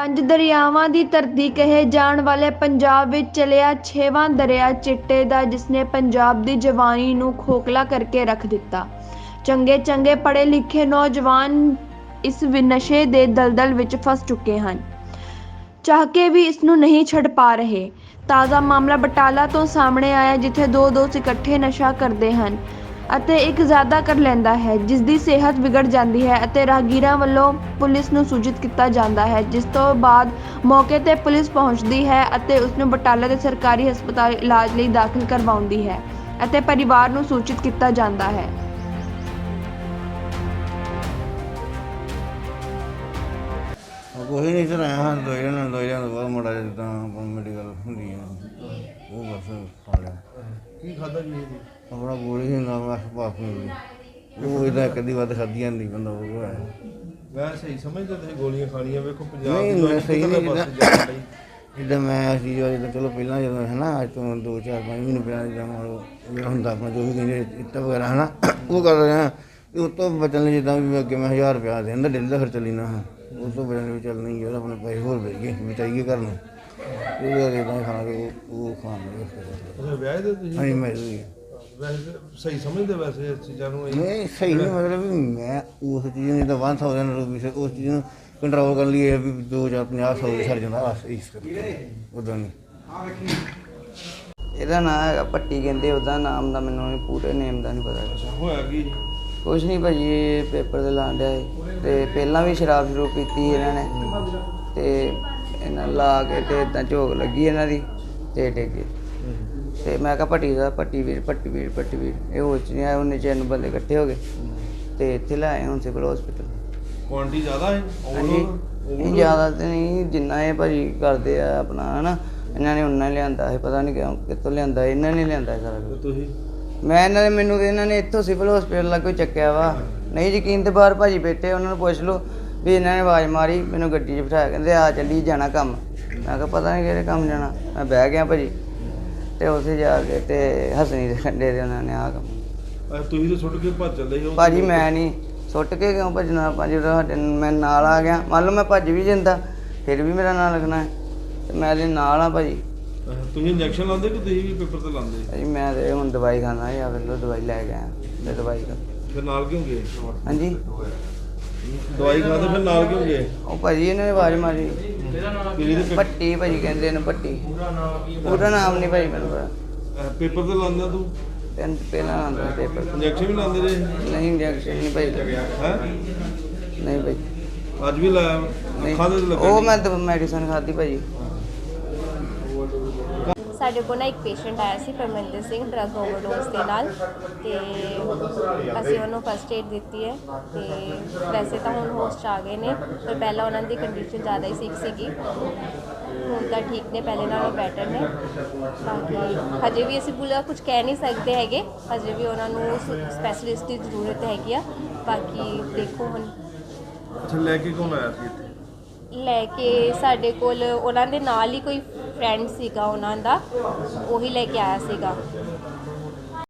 ਪੰਜ ਦਰਿਆਵਾਂ ਦੀ ਧਰਤੀ ਕਹੇ ਜਾਣ ਵਾਲੇ ਪੰਜਾਬ ਵਿੱਚ ਚਲਿਆ ਛੇਵਾਂ ਦਰਿਆ ਚਿੱਟੇ ਦਾ, ਜਿਸਨੇ ਪੰਜਾਬ ਦੀ ਜਵਾਨੀ ਨੂੰ ਖੋਖਲਾ ਕਰਕੇ ਰੱਖ ਦਿੱਤਾ। ਚੰਗੇ ਚੰਗੇ ਪੜ੍ਹੇ ਲਿਖੇ ਨੌਜਵਾਨ ਇਸ ਨਸ਼ੇ ਦੇ ਦਲਦਲ ਵਿੱਚ ਫਸ ਚੁੱਕੇ ਹਨ। ਚਾਹ ਕੇ ਵੀ ਇਸ ਨੂੰ ਨਹੀਂ ਛੱਡ ਪਾ ਰਹੇ। ਤਾਜ਼ਾ ਮਾਮਲਾ ਬਟਾਲਾ ਤੋਂ ਸਾਹਮਣੇ ਆਇਆ, ਜਿੱਥੇ ਦੋ ਦੋਸਤ ਇਕੱਠੇ ਨਸ਼ਾ ਕਰਦੇ ਹਨ। ਅਤੇ ਇੱਕ ਜ਼ਿਆਦਾ ਕਰ ਲੈਂਦਾ ਹੈ ਜਿਸ ਦੀ ਸਿਹਤ ਵਿਗੜ ਜਾਂਦੀ ਹੈ ਅਤੇ ਰਾਹਗੀਰਾਂ ਵੱਲੋਂ ਪੁਲਿਸ ਨੂੰ ਸੂਚਿਤ ਕੀਤਾ ਜਾਂਦਾ ਹੈ, ਜਿਸ ਤੋਂ ਬਾਅਦ ਮੌਕੇ ਤੇ ਪੁਲਿਸ ਪਹੁੰਚਦੀ ਹੈ ਅਤੇ ਉਸ ਨੂੰ ਬਟਾਲਾ ਦੇ ਸਰਕਾਰੀ ਹਸਪਤਾਲ ਇਲਾਜ ਲਈ ਦਾਖਲ ਕਰਵਾਉਂਦੀ ਹੈ ਅਤੇ ਪਰਿਵਾਰ ਨੂੰ ਸੂਚਿਤ ਕੀਤਾ ਜਾਂਦਾ ਹੈ। ਕੋਈ ਨਹੀਂ ਸਰ ਆਇਆ ਹਾਂ ਦੋ ਜਣਾਂ ਦੋ ਤੋਂ ਬਾਅਦ ਮੁੰਡਾ ਜਿੱਦਾਂ ਮੈਡੀਕਲ ਹੁੰਦੀ ਹੈ ਉਹ ਬਸ ਖਾ ਲਿਆ। ਕੀ ਖਾਦਾ ਜੀ ਇਹ ਆਪਣਾ ਗੋਲੀ ਹੀ ਨਾ ਪਾਪ ਮਿਲ ਗਈ ਉਹ ਇਹਦਾ ਕਦੀ ਵੱਧ ਖਾਧੀਆਂ ਨਹੀਂ ਬੰਦਾ ਉਹ ਹੈ। ਮੈਂ ਸਹੀ ਸਮਝਦਾ ਤੁਸੀਂ ਗੋਲੀਆਂ ਖਾਣੀਆਂ ਵੇਖੋ ਪੰਜਾਬ ਨਹੀਂ, ਦੀ ਮੈਂ ਸਹੀ ਨਹੀਂ ਪਾਸੇ ਜਿੱਦਾਂ ਮੈਂ ਅਸੀਂ ਜਦੋਂ ਚਲੋ ਪਹਿਲਾਂ ਜਦੋਂ ਹੈ ਨਾ ਅੱਜ ਤੋਂ ਦੋ ਚਾਰ ਪੰਜ ਮਹੀਨੇ ਪਹਿਲਾਂ ਜਿੱਦਾਂ ਹੁੰਦਾ ਆਪਣਾ ਜੋ ਵੀ ਕਹਿੰਦੇ ਇੱਟਾ ਵਗੈਰਾ ਹੈ ਨਾ ਉਹ ਕਰ ਰਿਹਾ ਤੇ ਉਸ ਤੋਂ ਬਚਣ ਲਈ ਜਿੱਦਾਂ ਵੀ ਅੱਗੇ ਮੈਂ 1000 ਰੁਪਇਆ ਦੇ ਦਿੰਦਾ ਡੇਲੀ ਦਾ ਖਰਚਾ ਲੈਣਾ ਹਾਂ ਉਸ ਤੋਂ ਬਚਣ ਲਈ ਚੱਲ ਨਹੀਂ ਯਾਰ ਆਪਣੇ ਪੈਸੇ ਹੋਰ ਵੇਚ ਗਏ ਬਚਾਈਏ ਘਰ ਨੂੰ। ਉਹ ਜਿਹੜਾ ਇਦਾਂ ਖਾ ਕੇ ਉਹ ਉਹ ਖਾਣ ਦੇ ਅੱਛਾ ਵਿਆਹ ਦੇ ਤੁਸੀਂ? ਹਾਂਜੀ ਮੈਂ ਵੀ ਵੈਸੇ ਸਹੀ ਸਮਝਦੇ ਵੈਸੇ ਇਸ ਚੀਜ਼ਾਂ ਨੂੰ? ਇਹ? ਨਹੀਂ ਸਹੀ ਨਹੀਂ ਮਤਲਬ ਵੀ ਮੈਂ ਉਸ ਚੀਜ਼ ਨੂੰ ਜਿੱਦਾਂ 1000 ਰੁਪਏ ਉਸ ਚੀਜ਼ ਨੂੰ ਕੰਟਰੋਲ ਕਰਨ ਲਈ ਇਹ ਵੀ 2000 50 100 ਸਰ ਜਾਂਦਾ ਬਸ ਇਸ ਕਰਕੇ। ਉਦੋਂ ਨਹੀਂ। ਇਹਦਾ ਨਾਮ ਹੈਗਾ ਪੱਟੀ ਕਹਿੰਦੇ ਉਹਦਾ ਨਾਮ ਦਾ ਮੈਨੂੰ ਨਹੀਂ ਪੂਰੇ ਨੇਮ ਦਾ ਨਹੀਂ ਪਤਾ। ਅੱਛਾ ਹੋਇਆ ਕੀ? ਕੁਛ ਨਹੀਂ ਭਾਜੀ ਇਹ ਪੇਪਰ ਤੇ ਲਾਣ ਡਿਆ ਸੀ। ਤੇ ਪਹਿਲਾਂ ਵੀ ਸ਼ਰਾਬ ਸ਼ੁਰੂ ਪੀਤੀ ਇਹਨਾਂ ਨੇ। ਤੇ ਇਹਨਾਂ ਲਾ ਕੇ ਤੇ ਇਦਾਂ ਝੋਕ ਲੱਗੀ ਇਹਨਾਂ ਦੀ ਤੇ ਡਿੱਗੇ ਤੇ ਮੈਂ ਕਿਹਾ ਪੱਟੀ ਦਾ ਪੱਟੀ ਵੀਰ ਪੱਟੀ ਵੀਰ ਪੱਟੀ ਵੀਰ। ਇਹ ਹੋਚ ਨਹੀਂ ਆਇਆ ਉਹਨੇ ਚੈਨ ਬੰਦੇ ਇਕੱਠੇ ਹੋ ਗਏ। ਤੇ ਇੱਥੇ ਲੈ ਆਏ ਹੁਣ ਸਿਵਲ ਹਸਪੀਟਲ ਕੁਆਂਟੀ ਜ਼ਿਆਦਾ ਹੈ? ਇਹ ਜ਼ਿਆਦਾ ਤੇ ਨਹੀਂ ਜਿੰਨਾ ਇਹ ਭਾਜੀ ਕਰਦੇ ਆ ਆਪਣਾ ਹਨਾ ਇਹਨਾਂ ਨੇ ਉਹਨਾਂ ਲਿਆਂਦਾ ਹੈ। ਪਤਾ ਨਹੀਂ ਕਿਉਂ ਕਿੱਥੋਂ ਲਿਆਂਦਾ ਇਹਨਾਂ ਨੇ ਲਿਆਂਦਾ ਸਾਰਾ ਕੁਝ ਤੁਸੀਂ? ਮੈਂ ਇਹਨਾਂ ਨੇ ਮੈਨੂੰ ਇਹਨਾਂ ਨੇ ਇੱਥੋਂ ਸਿਵਲ ਹਸਪੀਟਲ ਲਾ ਕੋਈ ਚੱਕਿਆ ਵਾ। ਨਹੀਂ ਯਕੀਨ ਤੇ ਬਾਹਰ ਭਾਜੀ ਬੈਠੇ ਉਹਨਾਂ ਨੂੰ ਪੁੱਛ ਲਓ। ਵੀ ਇਹਨਾਂ ਨੇ ਆਵਾਜ਼ ਮਾਰੀ ਮੈਨੂੰ ਗੱਡੀ 'ਚ ਬਿਠਾਇਆ ਕਹਿੰਦੇ ਆ ਚੱਲੀ ਜਾਣਾ ਕੰਮ। ਮੈਂ ਕਿਹਾ ਪਤਾ ਨਹੀਂ ਕਿਹੜੇ ਕੰਮ ਜਾਣਾ। ਮੈਂ ਬਹਿ ਗਿਆ ਭਾਜੀ ਤੇ ਉੱਥੇ ਜਾ ਕੇ ਤੇ ਹਸਣੀ ਦੇ ਖੰਡੇ ਦੇ ਉਹਨਾਂ ਨੇ ਆ ਕੰਮ। ਅਹ ਤੁਸੀਂ ਤਾਂ ਸੁੱਟ ਕੇ ਭੱਜ ਚੱਲੇ ਹੋ। ਭਾਜੀ ਮੈਂ ਨਹੀਂ ਸੁੱਟ ਕੇ ਕਿਉਂ ਭੱਜਣਾ? ਭਾਜੀ ਸਾਡੇ ਮੈਂ ਨਾਲ ਆ ਗਿਆ। ਮੰਨ ਲਓ ਮੈਂ ਭੱਜ ਵੀ ਜਾਂਦਾ ਫਿਰ ਵੀ ਮੇਰਾ ਨਾਂ ਲਿਖਣਾ ਹੈ ਤੇ ਮੈਂ ਇਹਦੇ ਨਾਲ ਆ ਭਾਜੀ। ਅਹ ਤੁਸੀਂ ਇੰਜੈਕਸ਼ਨ ਲਾਉਂਦੇ ਕਿ ਤੁਸੀਂ ਵੀ ਪੇਪਰ ਤੇ ਲਾਉਂਦੇ? ਭਾਜੀ ਮੈਂ ਤੇ ਹੁਣ ਦਵਾਈ ਖਾਣਾ ਜਾਂ ਫਿਰ ਲਓ ਦਵਾਈ ਲੈ ਆਇਆ ਤੇ ਦਵਾਈ ਖਾ ਫਿਰ ਨਾਲ ਕਿਉਂ ਗਏ? ਹਾਂਜੀ। ਦਵਾਈ ਖਾਦੇ ਫਿਰ ਨਾਲ ਕਿਉਂ ਗਏ? ਉਹ ਭਾਜੀ ਇਹਨਾਂ ਨੇ ਆਵਾਜ਼ ਮਾਰੀ। ਦੇ ਪੱਟੀ ਭਾਜੀ ਕਹਿੰਦੇ ਇਹਨੂੰ ਪੱਟੀ ਪੂਰਾ ਨਾਮ ਨਹੀਂ ਭਾਜੀ ਮੈਨੂੰ ਪਤਾ। ਅਹ ਪੇਪਰ ਤੇ ਲਾਉਂਦਾ ਤੂੰ? ਪੈਨ ਪਹਿਲਾਂ ਆਉਂਦਾ ਪੇਪਰ। ਇੰਜੈਕਸ਼ਨ ਵੀ ਲਾਉਂਦੇ ਰਹੇ? ਨਹੀਂ ਇੰਜੈਕਸ਼ਨ ਨਹੀਂ ਭਾਈ ਹੈ? ਨਹੀਂ ਭਾਈ ਅੱਜ ਵੀ ਲਾਇਆ? ਨਹੀਂ। ਅੱਖਾਂ ਦੇ ਲੱਗਾ ਉਹ ਮੈਂ ਤਾਂ ਮੈਡੀਸਨ ਖਾਧੀ ਭਾਜੀ। ਸਾਡੇ ਕੋਲ ਨਾ ਇੱਕ ਪੇਸ਼ੈਂਟ ਆਇਆ ਸੀ ਪਰਮਿੰਦਰ ਸਿੰਘ ਡਰਗ ਓਵਰਡੋਜ਼ ਦੇ ਨਾਲ ਤੇ ਅਸੀਂ ਉਹਨੂੰ ਫਸਟ ਏਡ ਦਿੱਤੀ ਹੈ ਤੇ ਵੈਸੇ ਤਾਂ ਹੁਣ ਹੋਸ਼ 'ਚ ਆ ਗਏ ਨੇ ਪਰ ਪਹਿਲਾਂ ਉਹਨਾਂ ਦੀ ਕੰਡੀਸ਼ਨ ਜ਼ਿਆਦਾ ਹੀ ਸਿਕ ਸੀਗੀ। ਹੁਣ ਤਾਂ ਠੀਕ ਨੇ ਪਹਿਲੇ ਨਾਲੋਂ ਬੈਟਰ ਨੇ। ਬਾਕੀ ਹਜੇ ਵੀ ਅਸੀਂ ਪੂਰਾ ਕੁਝ ਕਹਿ ਨਹੀਂ ਸਕਦੇ ਹੈਗੇ ਹਜੇ ਵੀ ਉਹਨਾਂ ਨੂੰ ਸਪੈਸ਼ਲਿਸਟ ਦੀ ਜ਼ਰੂਰਤ ਹੈਗੀ ਆ। ਬਾਕੀ ਦੇਖੋ ਹੁਣ। ਅੱਛਾ ਲੈ ਕੇ ਕੌਣ ਆਇਆ ਸੀ ਇੱਥੇ? ਲੈ ਕੇ ਸਾਡੇ ਕੋਲ ਉਹਨਾਂ ਦੇ ਨਾਲ ਹੀ ਕੋਈ ਫਰੈਂਡ ਸੀਗਾ ਉਹਨਾਂ ਦਾ ਉਹੀ ਲੈ ਕੇ ਆਇਆ ਸੀਗਾ।